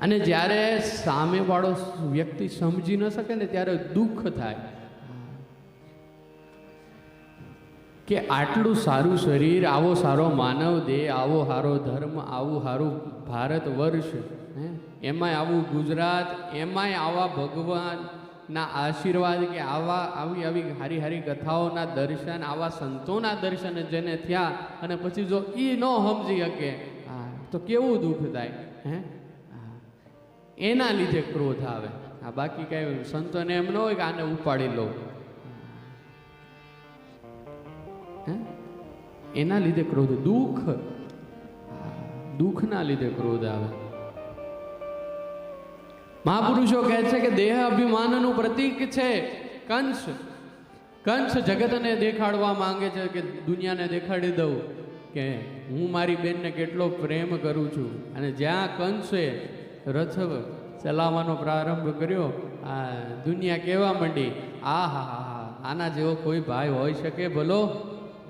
અને જ્યારે સામેવાળો વ્યક્તિ સમજી ન શકે ને ત્યારે દુઃખ થાય કે આટલું સારું શરીર, આવો સારો માનવ દેહ, આવો સારો ધર્મ, આવું સારું ભારત વર્ષ, હે એમાંય આવું ગુજરાત, એમાંય આવા ભગવાનના આશીર્વાદ કે આવા આવી આવી હારી હારી કથાઓના દર્શન, આવા સંતોના દર્શન જેને થયા અને પછી જો એ ન સમજી શકે, હા, તો કેવું દુઃખ થાય હે હા. એના લીધે ક્રોધ આવે. આ બાકી કાંઈ સંતોને એમ ન હોય કે આને ઉપાડી લો. હે? એના લીધે ક્રોધ, દુઃખ. દુઃખના લીધે ક્રોધ આવે. મહાપુરુષો કહે છે કે દેહ અભિમાનનું પ્રતીક છે કંસ. કંસ જગતને દેખાડવા માંગે છે કે દુનિયાને દેખાડી દઉં કે હું મારી બેનને કેટલો પ્રેમ કરું છું. અને જ્યાં કંસે રથ ચલાવવાનો પ્રારંભ કર્યો. આ દુનિયા કહેવા માંડી? આ હા હા આના જેવો કોઈ ભાઈ હોઈ શકે ભલો?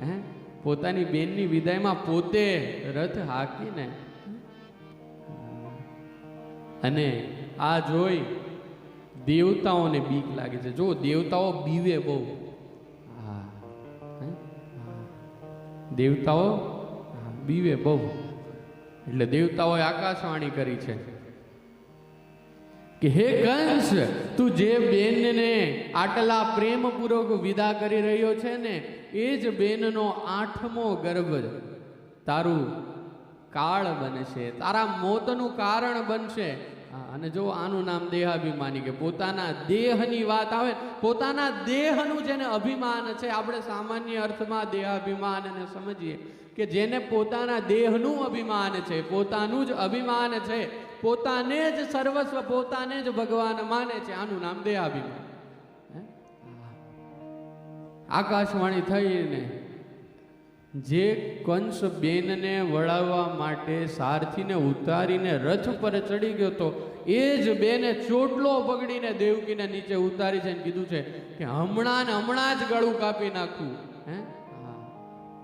હે? પોતાની બેનની વિદાયમાં પોતે રથ હાકીને અને આ જોઈ દેવતાઓને બીક લાગે છે. જો દેવતાઓ બીવે બહુ. દેવતાઓ બીવે બહુ. એટલે દેવતાઓએ આકાશવાણી કરી છે. કે હે કંસ, તું જે બેનને આટલા પ્રેમપૂર્વક વિદા કરી રહ્યો છે ને, એ જ બેનનો આઠમો ગર્ભ તારું કાળ બનશે, તારા મોતનું કારણ બનશે. અને જો આનું નામ દેહાભિમાની કે પોતાના દેહની વાત આવે, પોતાના દેહનું જેને અભિમાન છે, આપણે સામાન્ય અર્થમાં દેહાભિમાનને સમજીએ કે જેને પોતાના દેહનું અભિમાન છે, પોતાનું જ અભિમાન છે, પોતાને જ સર્વસ્વ, પોતાને જ ભગવાન માને છે, આનું નામ દેહાભિમાન. આકાશવાણી થઈને જે કંસ બેનને વળાવવા માટે સારથીને ઉતારીને રથ પર ચડી ગયો હતો એ જ બેને ચોટલો પકડીને દેવકીને નીચે ઉતારી છે કીધું છે કે હમણાં ને હમણાં જ ગળું કાપી નાખું. હા.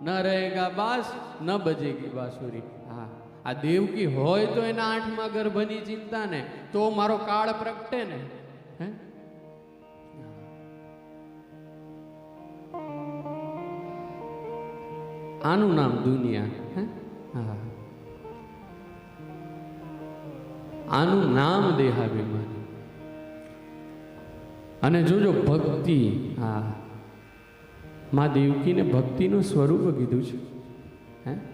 ન રહેગા બાસ, ન બજેગી બાસુરી. હા. આ દેવકી હોય તો એના આઠમાં ગર્ભની ચિંતા ને તો મારો કાળ પ્રગટે ને. હે? આનું નામ દુનિયા, હે? હા. આનું નામ દેહાભિમાન. અને જોજો, ભક્તિ, હા. મા દેવકીને ભક્તિનું સ્વરૂપ કીધું છે, હે?